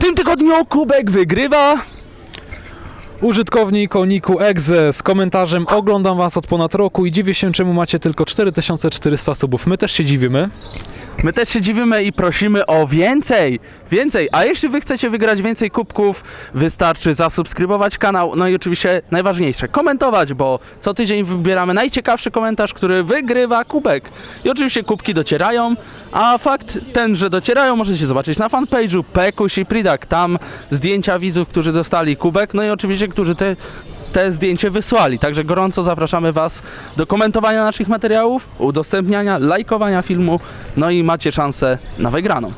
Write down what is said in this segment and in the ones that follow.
tym tygodniu kubek wygrywa użytkownik o niku Exe z komentarzem Oglądam was od ponad roku i dziwię się czemu macie tylko 4400 subów. My też się dziwimy. My też się dziwimy i prosimy o więcej, więcej. A jeśli wy chcecie wygrać więcej kubków, wystarczy zasubskrybować kanał, no i oczywiście najważniejsze, komentować, bo co tydzień wybieramy najciekawszy komentarz, który wygrywa kubek. I oczywiście kubki docierają, a fakt ten, że docierają, możecie zobaczyć na fanpage'u Pekuś i Pridak. Tam zdjęcia widzów, którzy dostali kubek, no i oczywiście, którzy te te zdjęcie wysłali. Także gorąco zapraszamy Was do komentowania naszych materiałów, udostępniania, lajkowania filmu, no i macie szansę na wygraną.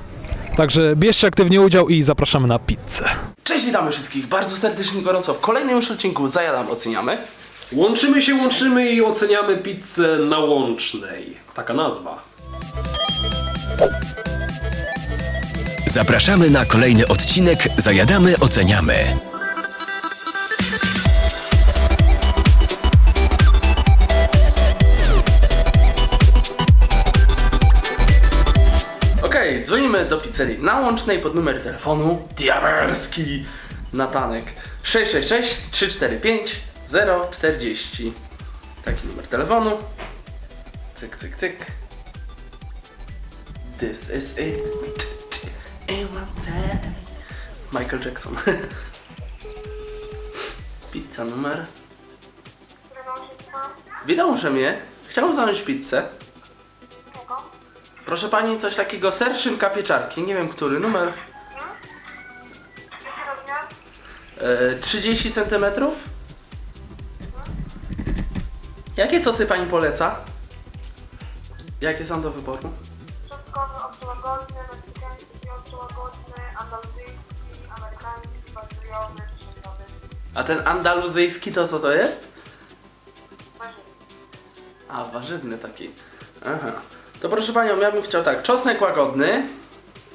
Także bierzcie aktywnie udział i zapraszamy na pizzę. Cześć, witamy wszystkich bardzo serdecznie i gorąco w kolejnym już odcinku Zajadam, oceniamy. Łączymy się, łączymy i oceniamy pizzę na łącznej. Taka nazwa. Zapraszamy na kolejny odcinek Zajadamy, oceniamy. Dzwonimy do pizzerii na łącznej pod numer telefonu diabelski. Natanek 666 345 040 Taki numer telefonu. Cyk, cyk, cyk. This is it. Michael Jackson. Pizza numer. Witam mnie. Chciałbym zamówić pizzę Proszę pani, coś takiego ser, szynka, pieczarki. Nie wiem, który numer. E, 30 cm. Jakie sosy pani poleca? Jakie są do wyboru? Czosnkowy, meksykański, andaluzyjski, amerykański. A ten andaluzyjski to co to jest? Warzywny. A, warzywny taki. Aha. To proszę panią, ja bym chciał tak, czosnek łagodny.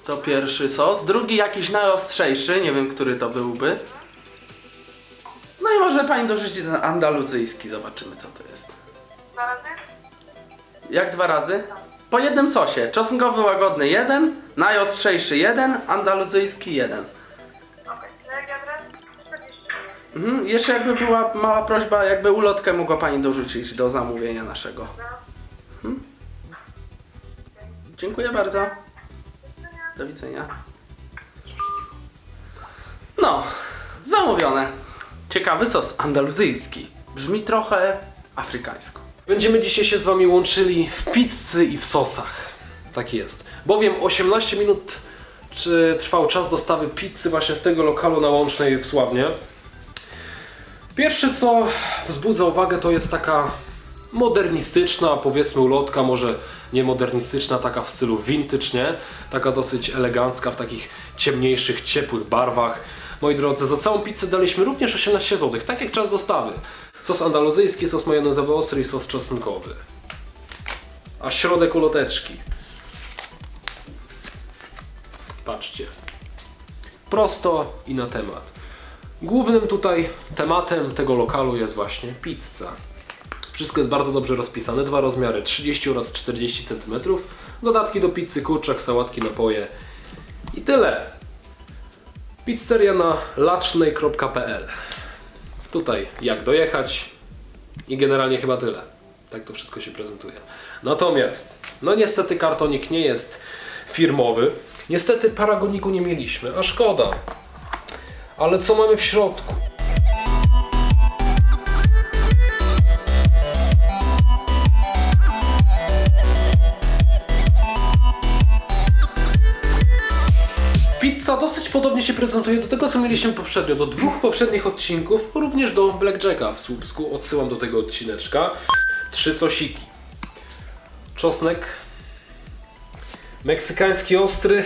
To pierwszy sos. Drugi jakiś najostrzejszy, nie wiem, który to byłby. No i może pani dorzucić ten andaluzyjski, zobaczymy co to jest. Dwa razy? Jak dwa razy? Po jednym sosie. Czosnkowy łagodny jeden, najostrzejszy jeden, andaluzyjski jeden. Okej. Jaki adres? 40. Mhm. Jeszcze jakby była mała prośba, jakby ulotkę mogła Pani dorzucić do zamówienia naszego. Mhm. Dziękuję bardzo. Do widzenia. No, zamówione. Ciekawy sos andaluzyjski. Brzmi trochę afrykańsko. Będziemy dzisiaj się z Wami łączyli w pizzy i w sosach. Tak jest. Bowiem 18 minut czy trwał czas dostawy pizzy właśnie z tego lokalu na Łącznej w Sławnie. Pierwsze co wzbudza uwagę to jest taka modernistyczna, powiedzmy ulotka, może nie modernistyczna, taka w stylu vintage, nie? Taka dosyć elegancka, w takich ciemniejszych, ciepłych barwach. Moi drodzy, za całą pizzę daliśmy również 18 zł, tak jak czas dostawy. Sos andaluzyjski, sos majonezowy ostry i sos czosnkowy. A środek uloteczki. Patrzcie. Prosto i na temat. Głównym tutaj tematem tego lokalu jest właśnie pizza. Wszystko jest bardzo dobrze rozpisane. Dwa rozmiary 30 oraz 40 cm. Dodatki do pizzy, kurczak, sałatki, napoje. I tyle. Pizzeria na lacznej.pl Tutaj jak dojechać i generalnie chyba tyle. Tak to wszystko się prezentuje. Natomiast, no niestety kartonik nie jest firmowy. Niestety paragoniku nie mieliśmy, a szkoda. Ale co mamy w środku? Pizza dosyć podobnie się prezentuje do tego, co mieliśmy poprzednio, do dwóch poprzednich odcinków, również do Blackjacka w Słupsku. Odsyłam do tego odcineczka. Trzy sosiki. Czosnek, meksykański ostry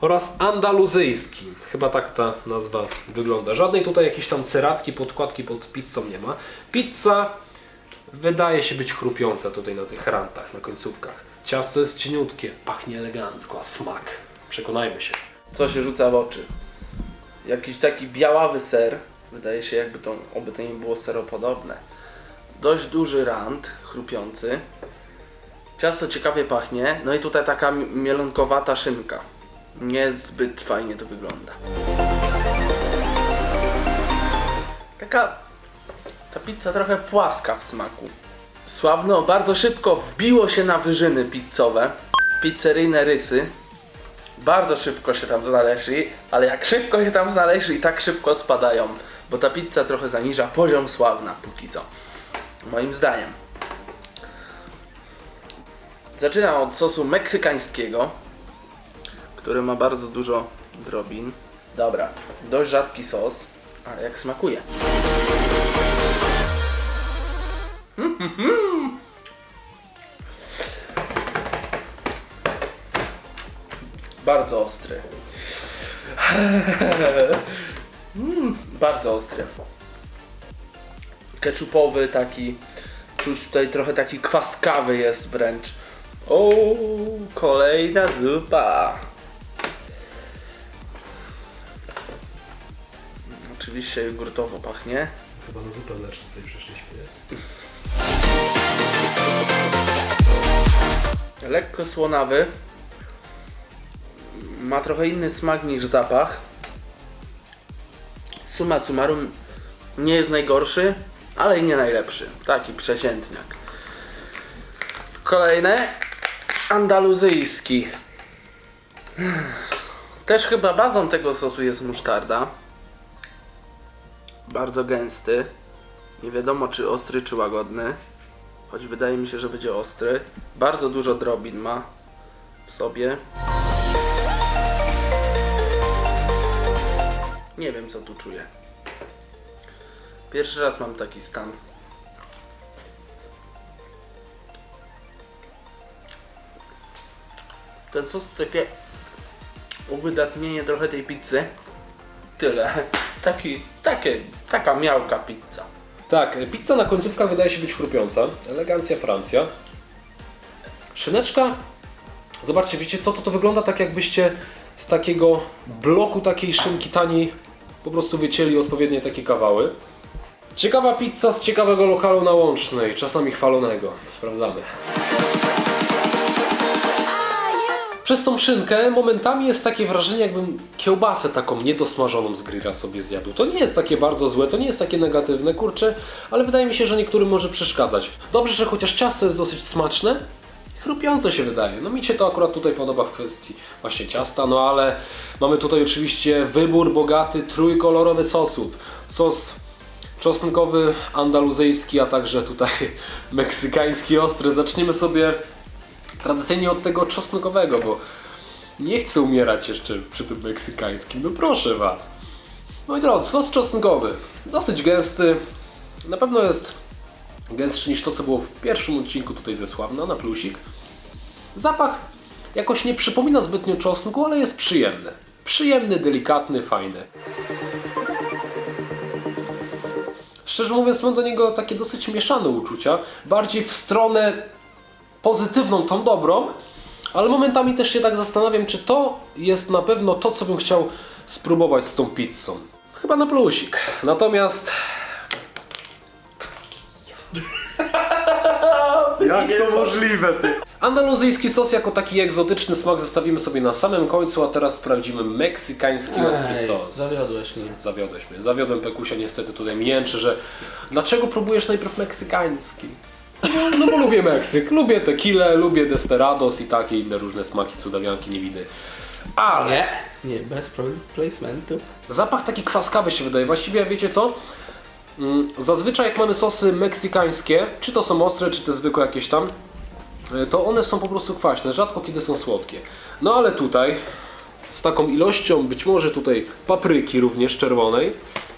oraz andaluzyjski. Chyba tak ta nazwa wygląda. Żadnej tutaj jakiejś tam ceratki, podkładki pod pizzą nie ma. Pizza wydaje się być chrupiąca tutaj na tych rantach, na końcówkach. Ciasto jest cieniutkie, pachnie elegancko, a smak. Przekonajmy się. Co się rzuca w oczy? Jakiś taki białawy ser. Wydaje się, jakby to, oby to nie było seropodobne. Dość duży rant, chrupiący. Ciasto ciekawie pachnie. No i tutaj taka mi- mielonkowata szynka. niezbyt fajnie to wygląda. Taka ta pizza trochę płaska w smaku. Sławno bardzo szybko wbiło się na wyżyny pizzowe. Pizzeryjne rysy. Bardzo szybko się tam znaleźli, ale jak szybko się tam znaleźli, tak szybko spadają. Bo ta pizza trochę zaniża poziom sławna póki co. Moim zdaniem. Zaczynam od sosu meksykańskiego, który ma bardzo dużo drobin. Dobra, dość rzadki sos, ale jak smakuje. Bardzo ostry. Mm, bardzo ostry. Keczupowy taki. Czuć tutaj trochę taki kwaskawy jest wręcz. O, kolejna zupa. Oczywiście jogurtowo pachnie. Chyba na zupę mleczną tutaj przeszliśmy. Lekko słonawy. Ma trochę inny smak niż zapach. Suma summarum nie jest najgorszy, ale i nie najlepszy. Taki przeciętniak. Kolejne. Andaluzyjski. Też chyba bazą tego sosu jest musztarda. Bardzo gęsty. Nie wiadomo czy ostry, czy łagodny. Choć wydaje mi się, że będzie ostry. Bardzo dużo drobin ma w sobie. Nie wiem co tu czuję. Pierwszy raz mam taki stan. Ten sos takie uwydatnienie trochę tej pizzy. Tyle. Taki, takie, taka miałka pizza. Tak, pizza na końcówkach wydaje się być chrupiąca. Elegancja Francja. Szyneczka. Zobaczcie, wiecie co? To to wygląda tak jakbyście z takiego bloku takiej szynki taniej po prostu wycięli odpowiednie takie kawały. Ciekawa pizza z ciekawego lokalu na Łącznej, czasami chwalonego. Sprawdzamy. Przez tą szynkę momentami jest takie wrażenie, jakbym kiełbasę taką niedosmażoną z grilla sobie zjadł. To nie jest takie bardzo złe, to nie jest takie negatywne, kurczę, ale wydaje mi się, że niektórym może przeszkadzać. Dobrze, że chociaż ciasto jest dosyć smaczne, chrupiące się wydaje. No mi się to akurat tutaj podoba w kwestii właśnie ciasta, no ale mamy tutaj oczywiście wybór bogaty, trójkolorowy sosów. Sos czosnkowy, andaluzyjski, a także tutaj meksykański ostry. Zaczniemy sobie tradycyjnie od tego czosnkowego, bo nie chcę umierać jeszcze przy tym meksykańskim. No proszę Was. Moi drodzy, sos czosnkowy. Dosyć gęsty. Na pewno jest gęstszy niż to, co było w pierwszym odcinku tutaj ze Sławna, na plusik. Zapach jakoś nie przypomina zbytnio czosnku, ale jest przyjemny. Przyjemny, delikatny, fajny. Szczerze mówiąc, mam do niego takie dosyć mieszane uczucia. Bardziej w stronę pozytywną, tą dobrą, ale momentami też się tak zastanawiam, czy to jest na pewno to, co bym chciał spróbować z tą pizzą. Chyba na plusik. Natomiast Jak to możliwe? Ty? andaluzyjski sos jako taki egzotyczny smak zostawimy sobie na samym końcu, a teraz sprawdzimy meksykański ostry Ej, sos. zawiodłeś mnie. Zawiodłeś mnie. Zawiodłem Pekusia niestety tutaj mięczy, że dlaczego próbujesz najpierw meksykański? No, no bo lubię Meksyk, lubię tequilę, lubię desperados i takie inne różne smaki, cudawianki nie widzę. Ale Nie, nie, bez placementu. Zapach taki kwaskawy się wydaje. Właściwie wiecie co? Mm, Zazwyczaj jak mamy sosy meksykańskie, czy to są ostre, czy te zwykłe jakieś tam, y, to one są po prostu kwaśne, rzadko kiedy są słodkie. No ale tutaj, z taką ilością być może tutaj papryki również czerwonej,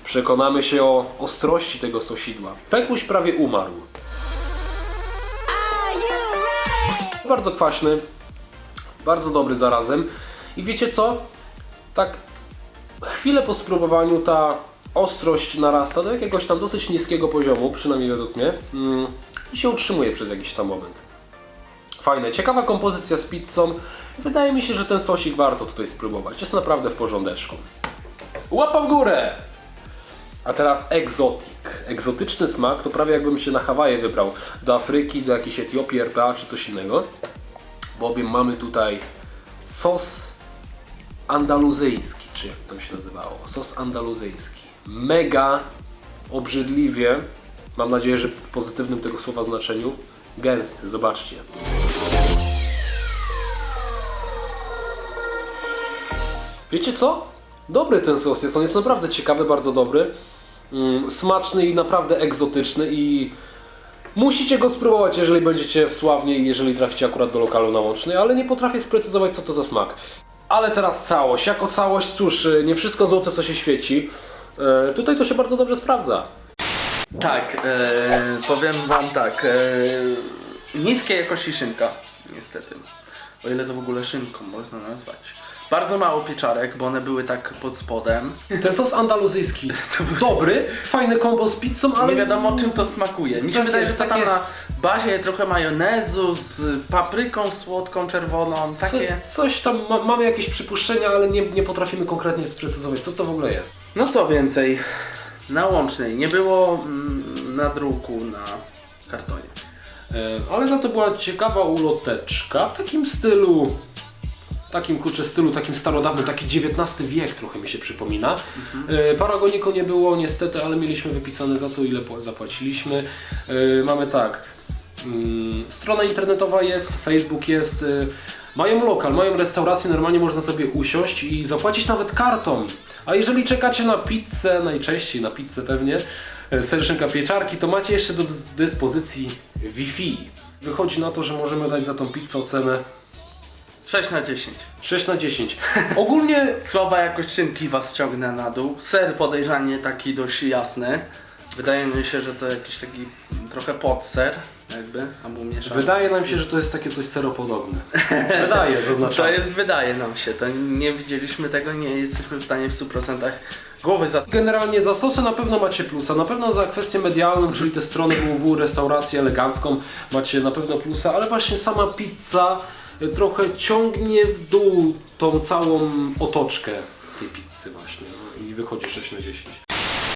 przekonamy się o ostrości tego sosidła. Pekuś prawie umarł. Bardzo kwaśny, bardzo dobry zarazem. I wiecie co? Tak chwilę po spróbowaniu ta ostrość narasta do jakiegoś tam dosyć niskiego poziomu, przynajmniej według mnie, mm, i się utrzymuje przez jakiś tam moment. Fajne, ciekawa kompozycja z pizzą. Wydaje mi się, że ten sosik warto tutaj spróbować. Jest naprawdę w porządeczku. Łapa w górę! A teraz egzotik. Egzotyczny smak to prawie jakbym się na Hawaje wybrał. Do Afryki, do jakiejś Etiopii, RPA czy coś innego. Bowiem mamy tutaj sos andaluzyjski, czy jak tam się nazywało. Sos andaluzyjski. Mega obrzydliwie, mam nadzieję, że w pozytywnym tego słowa znaczeniu, gęsty. Zobaczcie. Wiecie co? Dobry ten sos jest, on jest naprawdę ciekawy, bardzo dobry. Mm, smaczny i naprawdę egzotyczny i musicie go spróbować, jeżeli będziecie w Sławnie i jeżeli traficie akurat do lokalu na Łącznej, ale nie potrafię sprecyzować, co to za smak. Ale teraz całość. Jako całość, cóż, y, nie wszystko złote, co się świeci. E, tutaj to się bardzo dobrze sprawdza. Tak, e, powiem wam tak. E, niskiej jakości szynka, niestety. O ile to w ogóle szynką można nazwać. Bardzo mało pieczarek, bo one były tak pod spodem. Ten sos andaluzyjski dobry, fajny kombo z pizzą, ale Nie wiadomo czym to smakuje. Mi się Tak wydaje, jest, że to tam takie- na bazie trochę majonezu z papryką słodką, czerwoną, Co, takie... coś tam, ma, mamy jakieś przypuszczenia, ale nie, nie potrafimy konkretnie sprecyzować, co to w ogóle jest. No co więcej, na łącznej nie było mm, na druku na kartonie. E, Ale za to była ciekawa uloteczka w takim stylu, takim kurczę stylu, takim starodawnym, taki XIX wiek trochę mi się przypomina. Paragoniko nie było niestety, ale mieliśmy wypisane za co ile pła- zapłaciliśmy. E, Mamy tak, mm, strona internetowa jest, Facebook jest, e, mają lokal, mają restaurację, normalnie można sobie usiąść i zapłacić nawet kartą. A jeżeli czekacie na pizzę, najczęściej na pizzę pewnie, e, serszynka pieczarki, to macie jeszcze do dys- dyspozycji Wi-Fi. Wychodzi na to, że możemy dać za tą pizzę ocenę 6 na 10. 6 na 10. Ogólnie Słaba jakość szynki was ciągnę na dół. Ser podejrzanie taki dość jasny. Wydaje mi się, że to jakiś taki trochę podser jakby, albo mieszany. wydaje nam się, że to jest takie coś seropodobne. Wydaje, zaznaczam. To jest, wydaje nam się, to nie widzieliśmy tego, nie jesteśmy w stanie w 100% głowy za... Generalnie za sosy na pewno macie plusa, na pewno za kwestię medialną, czyli te strony www, restaurację elegancką macie na pewno plusa, ale właśnie sama pizza trochę ciągnie w dół tą całą otoczkę tej pizzy właśnie no, i wychodzi 6 na 10.